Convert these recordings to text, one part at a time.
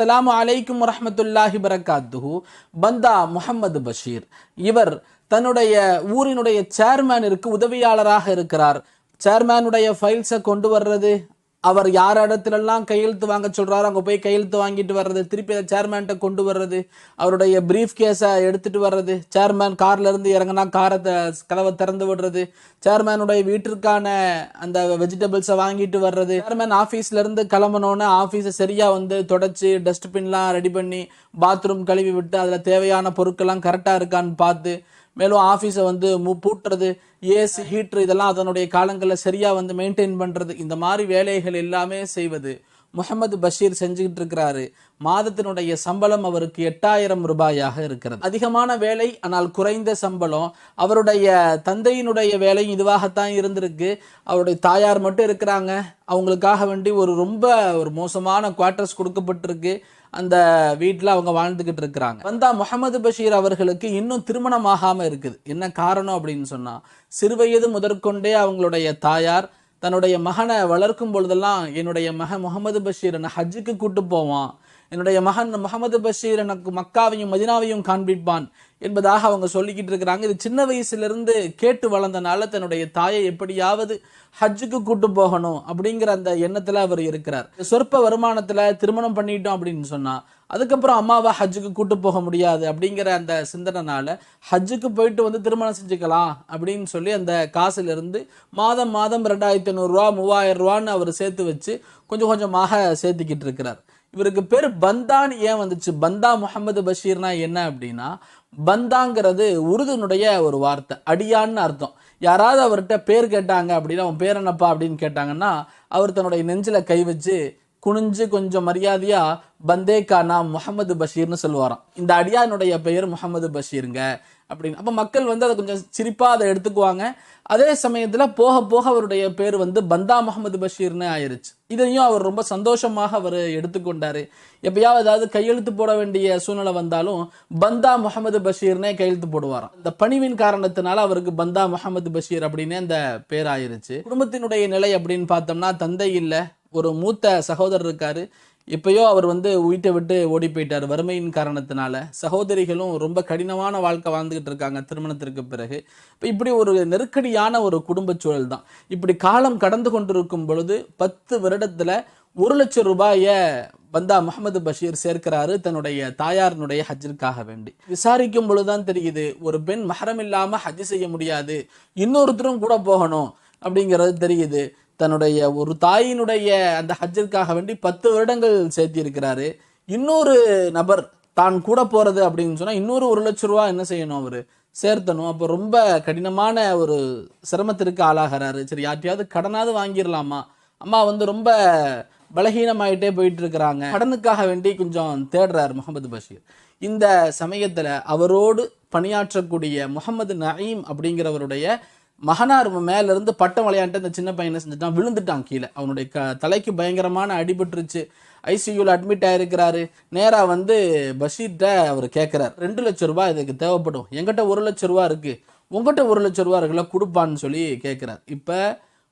அஸ்ஸலாமு அலைக்கும் வரஹ்மத்துல்லாஹி பரகாத்துஹு பந்தா முகமது பஷீர். இவர் தன்னுடைய ஊரினுடைய சேர்மேனிற்கு உதவியாளராக இருக்கிறார். சேர்மேனுடைய ஃபைல்ஸை கொண்டு வர்றது? அவர் யார் இடத்துலலாம் கையெழுத்து வாங்க சொல்கிறாரோ அங்கே போய் கையெழுத்து வாங்கிட்டு வர்றது திருப்பி அதை சேர்மேன்ட்ட கொண்டு வர்றது அவருடைய ப்ரீஃப் கேஸை எடுத்துட்டு வர்றது சேர்மேன் கார்லேருந்து இறங்கினா காரை த- கதவை திறந்து விடுறது சேர்மேனுடைய வீட்டிற்கான அந்த வெஜிடபிள்ஸை வாங்கிட்டு வர்றது சேர்மேன் ஆஃபீஸ்லேருந்து இருந்து ஆஃபீஸை சரியாக வந்து தொடச்சி டஸ்ட்பின்லாம் ரெடி பண்ணி பாத்ரூம் கழுவி விட்டு அதில் தேவையான பொருட்கள்லாம் கரெக்டாக இருக்கான்னு பார்த்து மேலும் ஆஃபீஸை வந்து மு பூட்டுறது ஏசி ஹீட்ரு இதெல்லாம் அதனுடைய காலங்களில் சரியாக வந்து மெயின்டைன் பண்ணுறது இந்த மாதிரி வேலைகள் எல்லாமே செய்வது முகமது பஷீர் செஞ்சுக்கிட்டு இருக்கிறாரு. மாதத்தினுடைய சம்பளம் அவருக்கு எட்டாயிரம் ரூபாயாக இருக்கிறது. அதிகமான வேலை ஆனால் குறைந்த சம்பளம். அவருடைய தந்தையினுடைய வேலை இதுவாகத்தான் இருந்திருக்கு. அவருடைய தாயார் மட்டும் இருக்கிறாங்க. அவங்களுக்காக வேண்டி ஒரு ரொம்ப ஒரு மோசமான குவார்ட்டர்ஸ் கொடுக்கப்பட்டிருக்கு. அந்த வீட்டில் அவங்க வாழ்ந்துக்கிட்டு இருக்கிறாங்க. வந்தா முகமது பஷீர் அவர்களுக்கு இன்னும் திருமணம் ஆகாமல் இருக்குது. என்ன காரணம் அப்படின்னு சொன்னால் சிறுவயது முதற்கொண்டே அவங்களுடைய தாயார் தன்னுடைய மகனை வளர்க்கும் பொழுதெல்லாம் என்னுடைய மகன் முகமது பஷீர் என்னை ஹஜ்ஜுக்கு கூட்டு போவான். என்னுடைய மகன் முகமது பஷீர் எனக்கு மக்காவையும் மதினாவையும் காண்பிப்பான் என்பதாக அவங்க சொல்லிக்கிட்டு இருக்கிறாங்க. இது சின்ன வயசுலேருந்து கேட்டு வளர்ந்தனால தன்னுடைய தாயை எப்படியாவது ஹஜ்ஜுக்கு கூட்டு போகணும் அப்படிங்கிற அந்த எண்ணத்தில் அவர் இருக்கிறார். சொற்ப வருமானத்தில் திருமணம் பண்ணிட்டோம் அப்படின்னு சொன்னால் அதுக்கப்புறம் அம்மாவை ஹஜ்ஜுக்கு கூட்டு போக முடியாது அப்படிங்கிற அந்த சிந்தனைனால ஹஜ்ஜுக்கு போயிட்டு வந்து திருமணம் செஞ்சுக்கலாம் அப்படின்னு சொல்லி அந்த காசுலேருந்து மாதம் மாதம் ரெண்டாயிரத்தி ஐநூறுரூவா மூவாயிரம் ரூபான்னு அவர் சேர்த்து வச்சு கொஞ்சம் கொஞ்சமாக சேர்த்துக்கிட்டு இருக்கிறார். இவருக்கு பேர் பந்தான் ஏன் வந்துச்சு? பந்தா முகமது பஷீர்னா என்ன அப்படின்னா பந்தாங்கிறது உருதுனுடைய ஒரு வார்த்தை அடியான்னு அர்த்தம். யாராவது அவர்கிட்ட பேர் கேட்டாங்க அப்படின்னா அவன் பேர் என்னப்பா? அப்படின்னு கேட்டாங்கன்னா அவர் தன்னுடைய நெஞ்சில் கை வச்சு குனிஞ்சு கொஞ்சம் மரியாதையாக பந்தே கானா முகமது பஷீர்னு சொல்லுவாராம். இந்த அடியானுடைய பெயர் முகமது பஷீருங்க. அப்படின்னு. அப்போ மக்கள் வந்து அதை கொஞ்சம் சிரிப்பாக அதை எடுத்துக்குவாங்க. அதே சமயத்தில் போக போக அவருடைய பேர் வந்து பந்தா முகமது பஷீர்னு ஆயிருச்சு. இதையும் அவர் ரொம்ப சந்தோஷமாக அவர் எடுத்துக்கொண்டார். எப்பயாவது ஏதாவது கையெழுத்து போட வேண்டிய சூழ்நிலை வந்தாலும் பந்தா முகமது பஷீர்னே கையெழுத்து போடுவாராம். இந்த பணிவின் காரணத்தினால அவருக்கு பந்தா முகமது பஷீர் அப்படின்னே அந்த பேர் ஆயிருச்சு. குடும்பத்தினுடைய நிலை அப்படின்னு பார்த்தோம்னா தந்தை இல்லை ஒரு மூத்த சகோதரர் இருக்கார். எப்பயோ அவர் வந்து வீட்டை விட்டு ஓடி போயிட்டார் வறுமையின் காரணத்தினால. சகோதரிகளும் ரொம்ப கடினமான வாழ்க்கை வாழ்ந்துகிட்டு இருக்காங்க திருமணத்திற்கு பிறகு. இப்போ இப்படி ஒரு நெருக்கடியான ஒரு குடும்ப சூழல் தான் இப்படி காலம் கடந்து கொண்டிருக்கும் பொழுது பத்து வருடத்தில் ஒரு லட்சம் ரூபாயை பந்தா முகமது பஷீர் சேர்க்கிறாரு தன்னுடைய தாயாரினுடைய ஹஜ்ஜிற்காக வேண்டி. விசாரிக்கும் பொழுதுதான் தெரியுது ஒரு பெண் மஹரம் இல்லாமல் ஹஜ் செய்ய முடியாது இன்னொருத்தரும் கூட போகணும் அப்படிங்கிறது தெரியுது. தன்னுடைய ஒரு தாயினுடைய அந்த ஹஜ்ஜிற்காக வேண்டி பத்து வருடங்கள் சேர்த்திருக்கிறாரு இன்னொரு நபர் தான் கூட போகிறது அப்படின்னு சொன்னால் இன்னொரு ஒரு லட்ச ரூபா என்ன செய்யணும் அவர்? சேர்த்தணும். அப்போ ரொம்ப கடினமான ஒரு சிரமத்திற்கு ஆளாகிறாரு. சரி யார்ட்டையாவது கடனாவது வாங்கிடலாமா? அம்மா வந்து ரொம்ப பலகீனமாயிட்டே போயிட்டு இருக்கிறாங்க கடனுக்காக வேண்டி கொஞ்சம் தேடுறாரு முகமது பஷீர். இந்த சமயத்தில் அவரோடு பணியாற்றக்கூடிய முகமது நயீம் அப்படிங்கிறவருடைய மகனார் மேலேருந்து பட்டம் விளையாண்டு அந்த சின்ன பையனை செஞ்சுட்டான். விழுந்துட்டான் கீழே. அவனுடைய க தலைக்கு பயங்கரமான அடிபட்டுருச்சு. ஐசியூவில் அட்மிட் ஆகிருக்கிறாரு நேராக வந்து பஷீர்கிட்ட அவர் கேட்குறார் ரெண்டு லட்சம் ரூபா இதுக்கு தேவைப்படும். எங்கிட்ட ஒரு லட்சம் ரூபாய் இருக்குது உங்கள்கிட்ட ஒரு லட்சம் ரூபா இருக்குல்ல கொடுப்பான்னு சொல்லி கேட்குறாரு இப்போ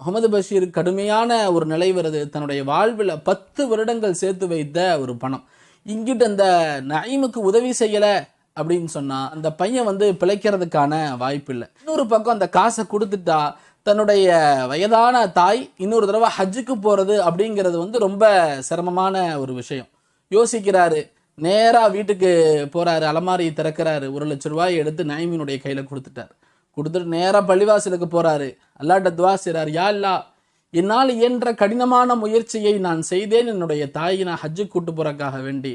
முகமது பஷீர் கடுமையான ஒரு நிலை வருது. தன்னுடைய வாழ்வில் பத்து வருடங்கள் சேர்த்து வைத்த ஒரு பணம். இங்கிட்டு அந்த நயீமுக்கு உதவி செய்யலை. அப்படின்னு சொன்னால் அந்த பையன் வந்து பிழைக்கிறதுக்கான வாய்ப்பு இல்லை இன்னொரு பக்கம் அந்த காசை கொடுத்துட்டா தன்னுடைய வயதான தாய் இன்னொரு தடவை ஹஜ்ஜுக்கு போகிறது அப்படிங்கிறது வந்து ரொம்ப சிரமமான ஒரு விஷயம். யோசிக்கிறாரு நேராக வீட்டுக்கு போகிறாரு அலமாரி திறக்கிறாரு ஒரு லட்ச ரூபாய் எடுத்து நயமினுடைய கையில் கொடுத்துட்டார். கொடுத்துட்டு நேராக பள்ளிவாசலுக்கு போகிறாரு அல்லாட்ட துவா செய்கிறார் யா இல்லா என்னால் இயன்ற கடினமான முயற்சியை நான் செய்தேன் என்னுடைய தாயை நான் ஹஜ்ஜுக்கு கூட்டு போகிறக்காக வேண்டி.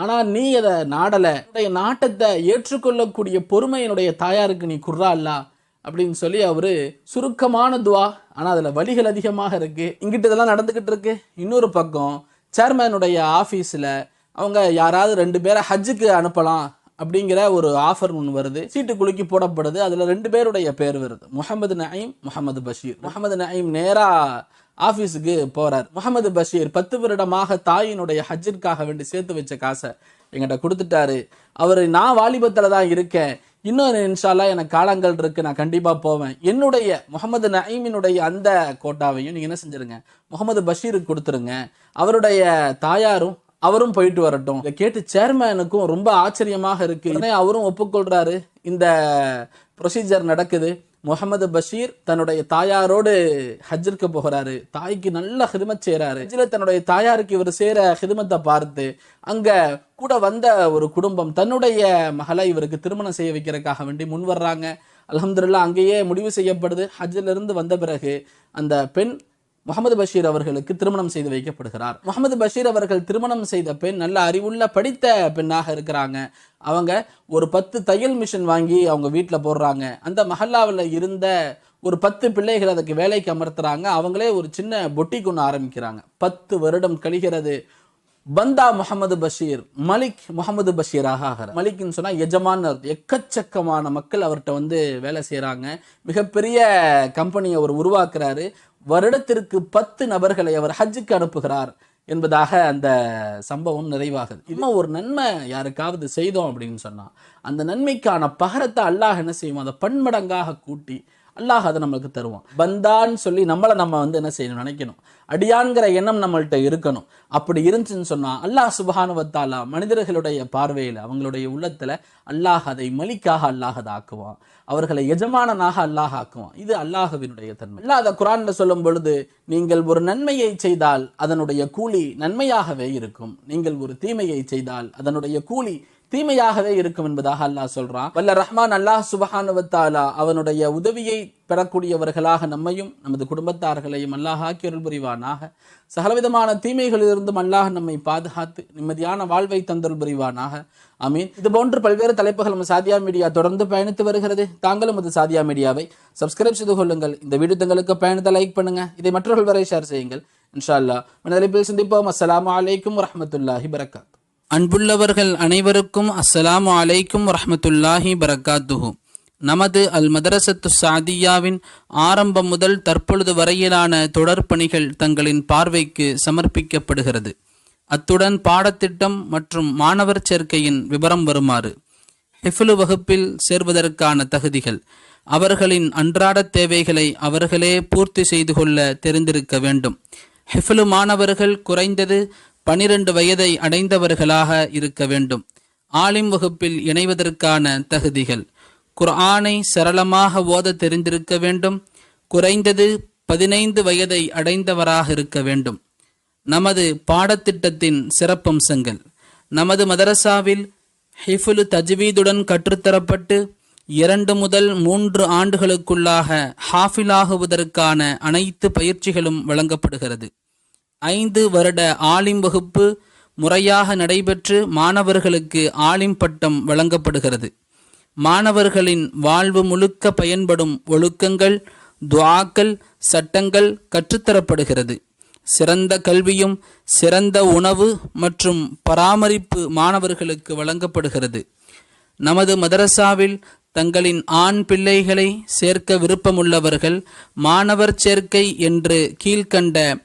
ஆனால் நீ அதை நாடலை. என்னுடைய நாட்டத்தை ஏற்றுக்கொள்ளக்கூடிய பொறுமை என்னுடைய தாயாருக்கு நீ குர்றா இல்லா அப்படின்னு சொல்லி அவர் சுருக்கமான துவா. ஆனால் அதில் வழிகள் அதிகமாக இருக்குது இங்கிட்டு இதெல்லாம் நடந்துக்கிட்டு இருக்கு. இன்னொரு பக்கம் சேர்மேனுடைய ஆஃபீஸில் அவங்க யாராவது ரெண்டு பேரை ஹஜ்ஜுக்கு அனுப்பலாம் அப்படிங்கிற ஒரு ஆஃபர் ஒன்று வருது. சீட்டு குலுக்கி போடப்படுது. அதில் ரெண்டு பேருடைய பேர் வருது. முகமது நயீம் முகமது பஷீர். முகமது நயீம் நேராக ஆஃபீஸுக்கு போகிறார் முகமது பஷீர் பத்து வருடமாக தாயினுடைய ஹஜ்ஜிற்காக வேண்டி சேர்த்து வச்ச காசை எங்கிட்ட கொடுத்துட்டாரு. அவர் நான் வாலிபத்தில் தான் இருக்கேன். இன்னொரு இன்ஷால்லாம் எனக்கு காலங்கள் இருக்குது நான் கண்டிப்பாக போவேன். என்னுடைய முகமது நயீமினுடைய அந்த கோட்டாவையும் நீங்கள் என்ன செஞ்சிருங்க? முகமது பஷீருக்கு கொடுத்துருங்க. அவருடைய தாயாரும் அவரும் போயிட்டு வரட்டும். இதை கேட்டு சேர்மேனுக்கும் ரொம்ப ஆச்சரியமாக இருக்கு. அவரும் ஒப்புக்கொள்றாரு. இந்த ப்ரொசீஜர் நடக்குது. முகமது பஷீர் தன்னுடைய தாயாரோடு ஹஜ்ஜிற்கு போகிறாரு. தாய்க்கு நல்ல ஹிதமத் செய்கிறாரு ஹஜ்ஜில் தன்னுடைய தாயாருக்கு இவர் சேர ஹிதமத்தை பார்த்து அங்கே கூட வந்த ஒரு குடும்பம் தன்னுடைய மகளை இவருக்கு திருமணம் செய்ய வைக்கிறதுக்காக வேண்டி முன் வர்றாங்க. அலமதுல்லா அங்கேயே முடிவு செய்யப்படுது. ஹஜ்ஜிலிருந்து வந்த பிறகு அந்த பெண் முகமது பஷீர் அவர்களுக்கு திருமணம் செய்து வைக்கப்படுகிறார். முகமது பஷீர் அவர்கள் திருமணம் செய்த பெண் நல்ல அறிவுள்ள படித்த பெண்ணாக இருக்கிறாங்க. அவங்க ஒரு பத்து தையல் மிஷின் வாங்கி அவங்க வீட்டில் போடுறாங்க. அந்த மஹல்லாவில் இருந்த ஒரு பத்து பிள்ளைகள் அதுக்கு வேலைக்கு அமர்த்துறாங்க. அவங்களே ஒரு சின்ன பொட்டிக் ஒன்று ஆரம்பிக்கிறாங்க. பத்து வருடம் கழிகிறது. பந்தா முகமது பஷீர் மலிக் முகமது பஷீராக ஆகிறார். மலிக்னு சொன்னால் எஜமான எக்கச்சக்கமான மக்கள் அவர்கிட்ட வந்து வேலை செய்கிறாங்க மிகப்பெரிய கம்பெனியை அவர் உருவாக்குறாரு. வருடத்திற்கு பத்து நபர்களை அவர் ஹஜ்ஜுக்கு அனுப்புகிறார் என்பதாக அந்த சம்பவம் நிறைவாகுது. இன்னும் ஒரு நன்மை யாருக்காவது செய்தோம் அப்படின்னு சொன்னால் அந்த நன்மைக்கான பகரத்தை அல்லாஹ் என்ன செய்வோம் அதை பன்மடங்காக கூட்டி அல்லாஹ் அதை நம்மளுக்கு தருவான். பந்தான்னு சொல்லி நம்மளை நம்ம வந்து என்ன செய்யணும் நினைக்கணும். அடியான்கிற எண்ணம் நம்மள்கிட்ட இருக்கணும். அப்படி இருந்துச்சுன்னு சொன்னா அல்லாஹ் சுபஹானுவத்தாலா மனிதர்களுடைய பார்வையில் அவங்களுடைய உள்ளத்துல அல்லாஹ் அதை மலிக்காக அல்லாஹ் அதை ஆக்குவான். அவர்களை எஜமானனாக அல்லாஹ் ஆக்குவான். இது அல்லாஹவினுடைய தன்மை. அல்லாத அதை குரான்ல சொல்லும் பொழுது நீங்கள் ஒரு நன்மையை செய்தால் அதனுடைய கூலி நன்மையாகவே இருக்கும். நீங்கள் ஒரு தீமையை செய்தால் அதனுடைய கூலி தீமையாகவே இருக்கும் என்பதாக அல்லாஹ் சொல்றான். வல்ல ரஹ்மான் அல்லாஹ் சுபஹானுவத்தாலா அவனுடைய உதவியை பெறக்கூடியவர்களாக நம்மையும் நமது குடும்பத்தார்களையும் அல்லாஹ் ஆக்கியருள் புரிவானாக. சகலவிதமான தீமைகளிலிருந்தும் அல்லாஹ் நம்மை பாதுகாத்து நிம்மதியான வாழ்வை தந்தருள் புரிவானாக. அமீன் இது போன்று பல்வேறு தலைப்புகள் நம்ம சாதியா மீடியா தொடர்ந்து பயணித்து வருகிறது. தாங்களும் அது சாதியா மீடியாவை சப்ஸ்கிரைப் செய்து கொள்ளுங்கள். இந்த வீடியோ தங்களுக்கு பயணத்தை லைக் பண்ணுங்க. இதை மற்றவர்கள் வரை ஷேர் செய்யுங்கள். இன்ஷா அல்லாஹ். மனதளிப்பில் சந்திப்போம். அஸ்லாம் அலைக்கும் வரமத்துல்லாஹி பரக்காத் அன்புள்ளவர்கள் அனைவருக்கும் அஸ்ஸலாமு அலைக்கும் வரஹ்மத்துல்லாஹி பரகாத்துஹு நமது அல் மதரசத்து சாதியாவின் ஆரம்பம் முதல் தற்பொழுது வரையிலான தொடர் பணிகள் தங்களின் பார்வைக்கு சமர்ப்பிக்கப்படுகிறது. அத்துடன் பாடத்திட்டம் மற்றும் மாணவர் சேர்க்கையின் விவரம் வருமாறு ஹெஃபிலு வகுப்பில் சேர்வதற்கான தகுதிகள் அவர்களின் அன்றாட தேவைகளை அவர்களே பூர்த்தி செய்து கொள்ள தெரிந்திருக்க வேண்டும். ஹிஃபுலு மாணவர்கள் குறைந்தது பனிரெண்டு வயதை அடைந்தவர்களாக இருக்க வேண்டும். ஆலிம் வகுப்பில் இணைவதற்கான தகுதிகள். குர்ஆனை சரளமாக ஓத தெரிந்திருக்க வேண்டும். குறைந்தது பதினைந்து வயதை அடைந்தவராக இருக்க வேண்டும். நமது பாடத்திட்டத்தின் சிறப்பம்சங்கள். நமது மதரசாவில் ஹிஃபுல் தஜ்வீதுடன் கற்றுத்தரப்பட்டு இரண்டு முதல் மூன்று ஆண்டுகளுக்குள்ளாக ஹாஃபிலாகுவதற்கான அனைத்து பயிற்சிகளும் வழங்கப்படுகிறது. ஐந்து வருட ஆலிம் வகுப்பு முறையாக நடைபெற்று மாணவர்களுக்கு ஆலிம் பட்டம் வழங்கப்படுகிறது. மாணவர்களின் வாழ்வு முழுக்க பயன்படும் ஒழுக்கங்கள் துவாக்கள் சட்டங்கள் கற்றுத்தரப்படுகிறது. சிறந்த கல்வியும் சிறந்த உணவு மற்றும் பராமரிப்பு மாணவர்களுக்கு வழங்கப்படுகிறது. நமது மதரசாவில் தங்களின் ஆண் பிள்ளைகளை சேர்க்க விருப்பமுள்ளவர்கள் மாணவர் சேர்க்கை என்று கீழ்கண்ட